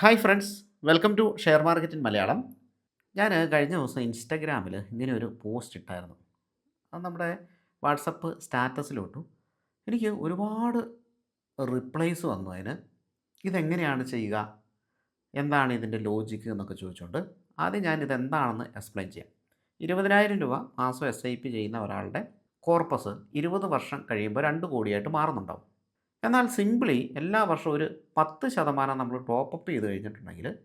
Hi friends welcome to share market in Malayalam. ഞാൻ കഴിഞ്ഞ ദിവസം ഇൻസ്റ്റഗ്രാമിൽ ഇങ്ങനെ ഒരു പോസ്റ്റ് ഇട്ടായിരുന്നു. അത് നമ്മുടെ വാട്സപ്പ് സ്റ്റാറ്റസിലോട്ടു. എനിക്ക് ഒരുപാട് റിപ്ലൈസ് വന്നു അതിന്. ഇതെങ്ങനെയാണ് ചെയ്യുക? എന്താണ് ഇതിന്റെ ലോജിക്ക് എന്നൊക്കെ ചോദിച്ചുകൊണ്ട് ആദ്യം ഞാൻ ഇതെന്താണെന്ന് എക്സ്പ്ലെയിൻ ചെയ്യാം. ഇരുപതിനായിരം രൂപ മാസം എസ് ഐ പി ചെയ്യുന്ന ഒരാളുടെ കോർപ്പസ് ഇരുപത് വർഷം കഴിയുമ്പോൾ രണ്ട് കോടിയായിട്ട് മാറുന്നുണ്ടാവും. എന്നാൽ സിംപിളി എല്ലാ വർഷവും ഒരു പത്ത് ശതമാനം നമ്മൾ ടോപ്പ് ചെയ്ത് കഴിഞ്ഞിട്ടുണ്ടെങ്കിൽ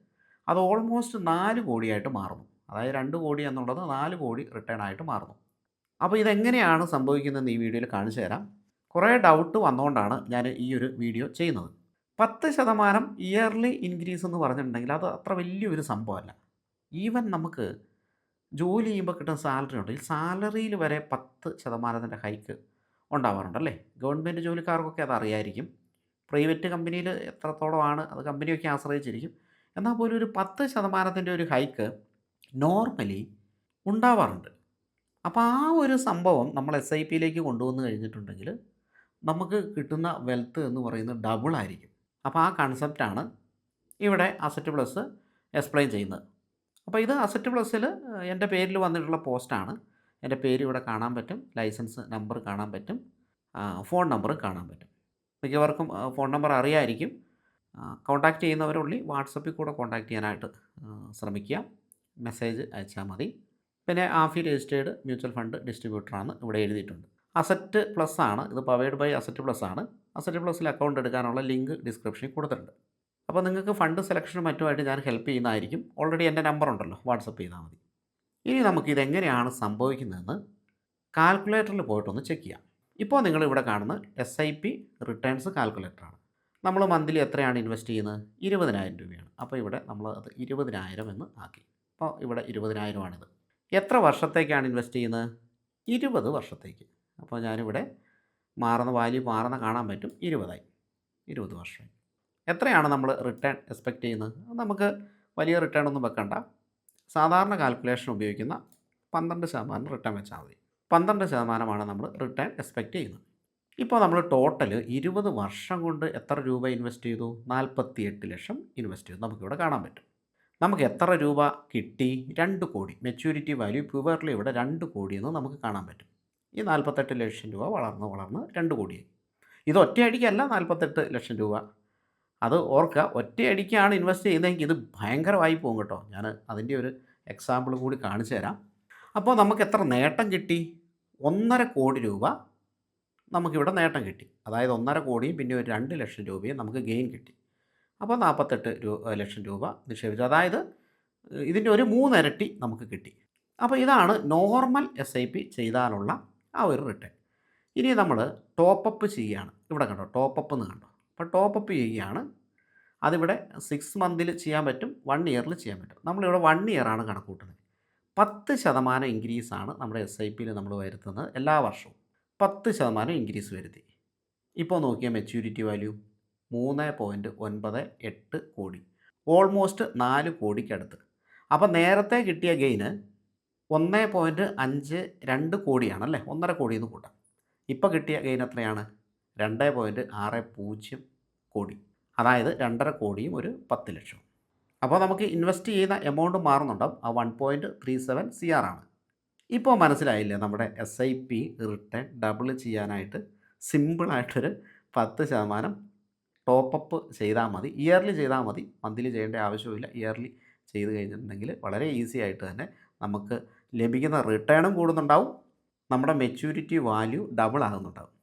അത് ഓൾമോസ്റ്റ് നാല് കോടിയായിട്ട് മാറുന്നു. അതായത് രണ്ട് കോടി എന്നുള്ളത് നാല് കോടി റിട്ടേൺ ആയിട്ട് മാറുന്നു. അപ്പോൾ ഇതെങ്ങനെയാണ് സംഭവിക്കുന്നതെന്ന് ഈ വീഡിയോയിൽ കാണിച്ചു തരാം. കുറേ ഡൗട്ട് വന്നുകൊണ്ടാണ് ഞാൻ ഈ ഒരു വീഡിയോ ചെയ്യുന്നത്. പത്ത് ശതമാനം ഇയർലി ഇൻക്രീസ് എന്ന് പറഞ്ഞിട്ടുണ്ടെങ്കിൽ അത് അത്ര വലിയൊരു സംഭവമല്ല. ഈവൻ നമുക്ക് ജോലി ചെയ്യുമ്പോൾ കിട്ടുന്ന സാലറി ഉണ്ടെങ്കിൽ സാലറിയിൽ വരെ പത്ത് ശതമാനത്തിന്റെ ഹൈക്ക് ഉണ്ടാവാറുണ്ടല്ലേ? ഗവൺമെന്റ് ജോലിക്കാർക്കൊക്കെ അത് അറിയായിരിക്കും പ്രൈവറ്റ് കമ്പനിയിൽ എത്രത്തോളമാണ് അത് കമ്പനിയൊക്കെ ആശ്രയിച്ചിരിക്കും. എന്നാൽ പോലും ഒരു പത്ത് ശതമാനത്തിന്റെ ഒരു ഹൈക്ക് നോർമലി ഉണ്ടാവാറുണ്ട്. അപ്പോൾ ആ ഒരു സംഭവം നമ്മൾ എസ് ഐ പിയിലേക്ക് കൊണ്ടുവന്ന് കഴിഞ്ഞിട്ടുണ്ടെങ്കിൽ നമുക്ക് കിട്ടുന്ന വെൽത്ത് എന്ന് പറയുന്നത് ഡബിൾ ആയിരിക്കും. അപ്പോൾ ആ കൺസെപ്റ്റാണ് ഇവിടെ അസറ്റ് പ്ലസ് എക്സ്പ്ലെയിൻ ചെയ്യുന്നത്. അപ്പോൾ ഇത് അസറ്റ് പ്ലസ്സിൽ എന്റെ പേരിൽ വന്നിട്ടുള്ള പോസ്റ്റാണ് എന്റെ പേര് ഇവിടെ കാണാൻ പറ്റും ലൈസൻസ് നമ്പർ കാണാൻ പറ്റും ഫോൺ നമ്പറും കാണാൻ പറ്റും. മിക്കവർക്കും ഫോൺ നമ്പർ അറിയായിരിക്കും. കോൺടാക്റ്റ് ചെയ്യുന്നവരുള്ളി വാട്സപ്പിൽ കൂടെ കോൺടാക്റ്റ് ചെയ്യാനായിട്ട് ശ്രമിക്കുക. മെസ്സേജ് അയച്ചാൽ മതി. പിന്നെ ആഫി രജിസ്റ്റേർഡ് മ്യൂച്വൽ ഫണ്ട് ഡിസ്ട്രിബ്യൂട്ടറാണ് ഇവിടെ എഴുതിയിട്ടുണ്ട്. അസറ്റ് പ്ലസ് ആണ് ഇത് പവേഡ് ബൈ അസറ്റ് പ്ലസ് ആണ്. അസറ്റ് പ്ലസ്സിൽ അക്കൗണ്ട് എടുക്കാനുള്ള ലിങ്ക് ഡിസ്ക്രിപ്ഷനിൽ കൊടുത്തിട്ടുണ്ട്. അപ്പോൾ നിങ്ങൾക്ക് ഫണ്ട് സെലക്ഷനും മറ്റുമായിട്ട് ഞാൻ ഹെൽപ്പ് ചെയ്യുന്നതായിരിക്കും. ഓൾറെഡി എന്റെ നമ്പർ ഉണ്ടല്ലോ വാട്സപ്പ് ചെയ്താൽ മതി. ഇനി നമുക്ക് ഇതെങ്ങനെയാണ് സംഭവിക്കുന്നതെന്ന് കാൽക്കുലേറ്ററിൽ പോയിട്ടൊന്ന് ചെക്ക് ചെയ്യാം. ഇപ്പോൾ നിങ്ങൾ ഇവിടെ കാണുന്ന എസ് ഐ പി റിട്ടേൺസ് കാൽക്കുലേറ്ററാണ് നമ്മൾ മന്ത്ലി എത്രയാണ് ഇൻവെസ്റ്റ് ചെയ്യുന്നത്? ഇരുപതിനായിരം രൂപയാണ്. അപ്പോൾ ഇവിടെ നമ്മൾ അത് ഇരുപതിനായിരം എന്ന് ആക്കി. അപ്പോൾ ഇവിടെ ഇരുപതിനായിരമാണിത്. എത്ര വർഷത്തേക്കാണ് ഇൻവെസ്റ്റ് ചെയ്യുന്നത്? ഇരുപത് വർഷത്തേക്ക്. അപ്പോൾ ഞാനിവിടെ മാറുന്ന വാല്യൂ മാറുന്ന കാണാൻ പറ്റും. ഇരുപതായി. ഇരുപത് വർഷം എത്രയാണ് നമ്മൾ റിട്ടേൺ എക്സ്പെക്റ്റ് ചെയ്യുന്നത്? നമുക്ക് വലിയ റിട്ടേൺ ഒന്നും വെക്കണ്ട. സാധാരണ കാൽക്കുലേഷൻ ഉപയോഗിക്കുന്ന പന്ത്രണ്ട് ശതമാനം റിട്ടേൺ വെച്ചാൽ മതി. പന്ത്രണ്ട് ശതമാനമാണ് നമ്മൾ റിട്ടേൺ എക്സ്പെക്റ്റ് ചെയ്യുന്നത്. ഇപ്പോൾ നമ്മൾ ടോട്ടൽ ഇരുപത് വർഷം കൊണ്ട് എത്ര രൂപ ഇൻവെസ്റ്റ് ചെയ്തു? നാൽപ്പത്തി എട്ട് ലക്ഷം ഇൻവെസ്റ്റ് ചെയ്തു. നമുക്കിവിടെ കാണാൻ പറ്റും. നമുക്ക് എത്ര രൂപ കിട്ടി? രണ്ട് കോടി. മെച്യൂരിറ്റി വാല്യൂ പ്യുവർലി ഇവിടെ രണ്ട് കോടി എന്ന് നമുക്ക് കാണാൻ പറ്റും. ഈ നാൽപ്പത്തെട്ട് ലക്ഷം രൂപ വളർന്ന് വളർന്ന് രണ്ട് കോടിയായി. ഇത് ഒറ്റയടിക്കല്ല നാൽപ്പത്തെട്ട് ലക്ഷം രൂപ. അത് ഓർക്കുക ഒറ്റയടിക്കാണ് ഇൻവെസ്റ്റ് ചെയ്യുന്നതെങ്കിൽ ഇത് ഭയങ്കരമായി പോകും കേട്ടോ. ഞാൻ അതിന്റെ ഒരു എക്സാമ്പിൾ കൂടി കാണിച്ചു തരാം. അപ്പോൾ നമുക്ക് എത്ര നേട്ടം കിട്ടി? ഒന്നര കോടി രൂപ നമുക്കിവിടെ നേട്ടം കിട്ടി. അതായത് ഒന്നര കോടിയും പിന്നെ ഒരു രണ്ട് ലക്ഷം രൂപയും നമുക്ക് ഗെയിൻ കിട്ടി. അപ്പോൾ നാൽപ്പത്തെട്ട് രൂപ ലക്ഷം രൂപ നിക്ഷേപിച്ചു. അതായത് ഇതിന്റെ ഒരു മൂന്നിരട്ടി നമുക്ക് കിട്ടി. അപ്പോൾ ഇതാണ് നോർമൽ എസ് ഐ പി ചെയ്താലുള്ള ആ ഒരു റിട്ടേൺ ഇനി നമ്മൾ ടോപ്പപ്പ് ചെയ്യുകയാണ്. ഇവിടെ കണ്ടോ ടോപ്പപ്പ് എന്ന് കണ്ടോ? അപ്പോൾ ടോപ്പപ്പ് ചെയ്യുകയാണ്. അതിവിടെ സിക്സ് മന്തിൽ ചെയ്യാൻ പറ്റും വൺ ഇയറിൽ ചെയ്യാൻ പറ്റും. നമ്മളിവിടെ വൺ ഇയറാണ് കണക്ക് കൂട്ടുന്നത് പത്ത് ശതമാനം ഇൻക്രീസാണ് നമ്മുടെ എസ് ഐ പിയിൽ നമ്മൾ വരുത്തുന്നത് എല്ലാ വർഷവും. പത്ത് ശതമാനം ഇൻക്രീസ് വരുത്തി. ഇപ്പോൾ നോക്കിയ മെച്യൂരിറ്റി വാല്യൂ മൂന്ന് പോയിന്റ് ഒൻപത് എട്ട് കോടി. ഓൾമോസ്റ്റ് നാല് കോടിക്കടുത്ത്. അപ്പോൾ നേരത്തെ കിട്ടിയ ഗെയിന് ഒന്ന് പോയിന്റ് അഞ്ച് രണ്ട് കോടിയാണല്ലേ? ഒന്നര കോടിയെന്ന് കൂട്ടാം. ഇപ്പോൾ കിട്ടിയ ഗെയിൻ എത്രയാണ്? രണ്ട് പോയിന്റ് ആറ് പൂജ്യം കോടി. അതായത് രണ്ടര കോടിയും ഒരു പത്ത് ലക്ഷവും അപ്പോൾ നമുക്ക് ഇൻവെസ്റ്റ് ചെയ്യുന്ന എമൗണ്ട് മാറുന്നുണ്ടാവും. ആ one point three seven C R ആണ്. ഇപ്പോൾ മനസ്സിലായില്ലേ നമ്മുടെ S I P return double ചെയ്യാനായിട്ട് സിമ്പിളായിട്ടൊരു പത്ത് ശതമാനം ടോപ്പപ്പ് ചെയ്താൽ മതി. ഇയർലി ചെയ്താൽ മതി. മന്ത്ലി ചെയ്യേണ്ട ആവശ്യമില്ല ഇയർലി ചെയ്ത് കഴിഞ്ഞിട്ടുണ്ടെങ്കിൽ വളരെ ഈസി ആയിട്ട് തന്നെ നമുക്ക് ലഭിക്കുന്ന റിട്ടേണും കൂടുന്നുണ്ടാവും. നമ്മുടെ മെച്യൂരിറ്റി വാല്യൂ ഡബിൾ ആകുന്നുണ്ടാവും.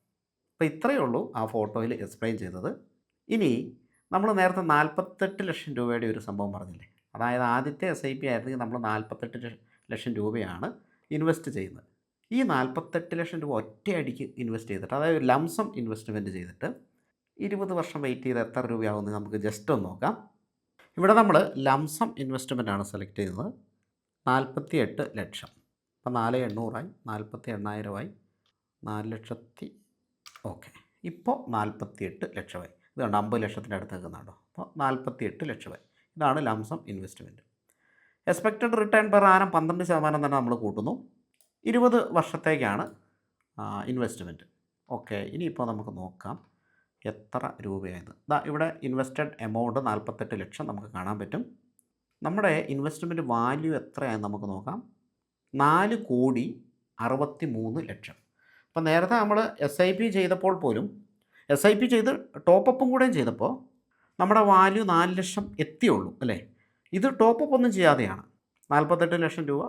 അപ്പോൾ ഇത്രയേ ഉള്ളൂ ആ ഫോട്ടോയിൽ എക്സ്പ്ലെയിൻ ചെയ്തത്. ഇനി നമ്മൾ നേരത്തെ നാൽപ്പത്തെട്ട് ലക്ഷം രൂപയുടെ ഒരു സംഭവം പറഞ്ഞില്ലേ? അതായത് ആദ്യത്തെ എസ് ഐ പി ആയിരുന്നെങ്കിൽ നമ്മൾ നാൽപ്പത്തെട്ട് ലക്ഷ- രൂപയാണ് ഇൻവെസ്റ്റ് ചെയ്യുന്നത്. ഈ നാൽപ്പത്തെട്ട് ലക്ഷം രൂപ ഒറ്റയടിക്ക് ഇൻവെസ്റ്റ് ചെയ്തിട്ട് അതായത് ഒരു ലംസം ഇൻവെസ്റ്റ്മെന്റ് ചെയ്തിട്ട് ഇരുപത് വർഷം വെയിറ്റ് ചെയ്ത് എത്ര രൂപയാവുമെന്ന് നമുക്ക് ജസ്റ്റ് ഒന്ന് നോക്കാം. ഇവിടെ നമ്മൾ ലംസം ഇൻവെസ്റ്റ്മെന്റ് ആണ് സെലക്ട് ചെയ്യുന്നത്. നാൽപ്പത്തി എട്ട് ലക്ഷം. അപ്പം നാല് എണ്ണൂറായി നാൽപ്പത്തി എണ്ണായിരമായി നാല് ലക്ഷത്തി ഓക്കെ ഇപ്പോൾ നാൽപ്പത്തി എട്ട് ലക്ഷമായി. ഇത് കണ്ടോ അമ്പത് ലക്ഷത്തിന്റെ അടുത്ത് നിൽക്കുന്നുണ്ടോ അപ്പോൾ നാൽപ്പത്തി എട്ട് ലക്ഷം വരെ. ഇതാണ് lump sum investment. Expected return per annum പന്ത്രണ്ട് ശതമാനം തന്നെ നമ്മൾ കൂട്ടുന്നു. ഇരുപത് വർഷത്തേക്കാണ് ഇൻവെസ്റ്റ്മെന്റ്. ഓക്കെ ഇനിയിപ്പോൾ നമുക്ക് നോക്കാം എത്ര രൂപയായത്. ഇതാ ഇവിടെ ഇൻവെസ്റ്റഡ് എമൗണ്ട് നാൽപ്പത്തെട്ട് ലക്ഷം നമുക്ക് കാണാൻ പറ്റും. നമ്മുടെ ഇൻവെസ്റ്റ്മെന്റ് വാല്യൂ എത്രയാണെന്ന് നമുക്ക് നോക്കാം. നാല് കോടി അറുപത്തി മൂന്ന് ലക്ഷം. അപ്പം നേരത്തെ നമ്മൾ എസ് ഐ പി ചെയ്തപ്പോൾ പോലും എസ് ഐ പി ചെയ്ത് ടോപ്പപ്പും കൂടെയും ചെയ്തപ്പോൾ നമ്മുടെ വാല്യൂ നാല് ലക്ഷം എത്തിയുള്ളൂ അല്ലേ? ഇത് ടോപ്പപ്പ് ഒന്നും ചെയ്യാതെയാണ്. നാൽപ്പത്തെട്ട് ലക്ഷം രൂപ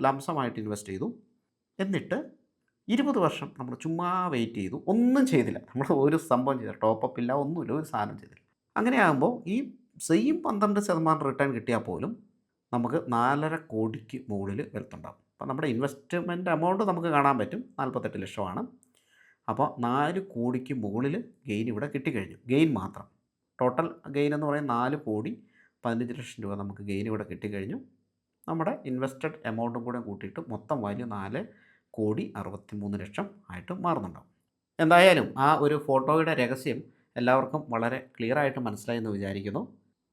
ലംസമായിട്ട് ഇൻവെസ്റ്റ് ചെയ്തു. എന്നിട്ട് ഇരുപത് വർഷം നമ്മൾ ചുമ്മാ വെയിറ്റ് ചെയ്തു. ഒന്നും ചെയ്തില്ല. നമ്മൾ ഒരു സംഭവം ചെയ്തില്ല. ടോപ്പപ്പ് ഇല്ല ഒന്നുമില്ല ഒരു സാധനം ചെയ്തില്ല. അങ്ങനെയാകുമ്പോൾ ഈ സെയിം പന്ത്രണ്ട് ശതമാനം റിട്ടേൺ കിട്ടിയാൽ പോലും നമുക്ക് നാലര കോടിക്ക് മുകളിൽ വെൽത്തുണ്ടാകും അപ്പം നമ്മുടെ ഇൻവെസ്റ്റ്മെന്റ് എമൗണ്ട് നമുക്ക് കാണാൻ പറ്റും. നാൽപ്പത്തെട്ട് ലക്ഷമാണ്. അപ്പോൾ നാല് കോടിക്ക് മുകളിൽ ഗെയിൻ ഇവിടെ കിട്ടിക്കഴിഞ്ഞു. ഗെയിൻ മാത്രം. ടോട്ടൽ ഗെയിൻ എന്ന് പറയുന്നത് നാല് കോടി പതിനഞ്ച് ലക്ഷം രൂപ നമുക്ക് ഗെയിൻ ഇവിടെ കിട്ടിക്കഴിഞ്ഞു. നമ്മുടെ ഇൻവെസ്റ്റഡ് എമൗണ്ടും കൂടെ കൂട്ടിയിട്ട് മൊത്തം വാല്യൂ നാല് കോടി അറുപത്തി മൂന്ന് ലക്ഷം ആയിട്ട് മാറുന്നുണ്ടാവും. എന്തായാലും ആ ഒരു ഫോട്ടോയുടെ രഹസ്യം എല്ലാവർക്കും വളരെ ക്ലിയർ ആയിട്ട് മനസ്സിലായെന്ന് വിചാരിക്കുന്നു.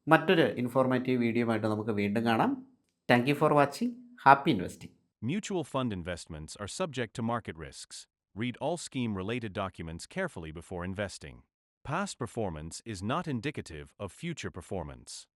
മറ്റൊരു ഇൻഫോർമേറ്റീവ് വീഡിയോ ആയിട്ട് നമുക്ക് വീണ്ടും കാണാം. Thank you for watching happy investing mutual fund investments are subject to market risks. Read all scheme related documents carefully before investing. Past performance is not indicative of future performance.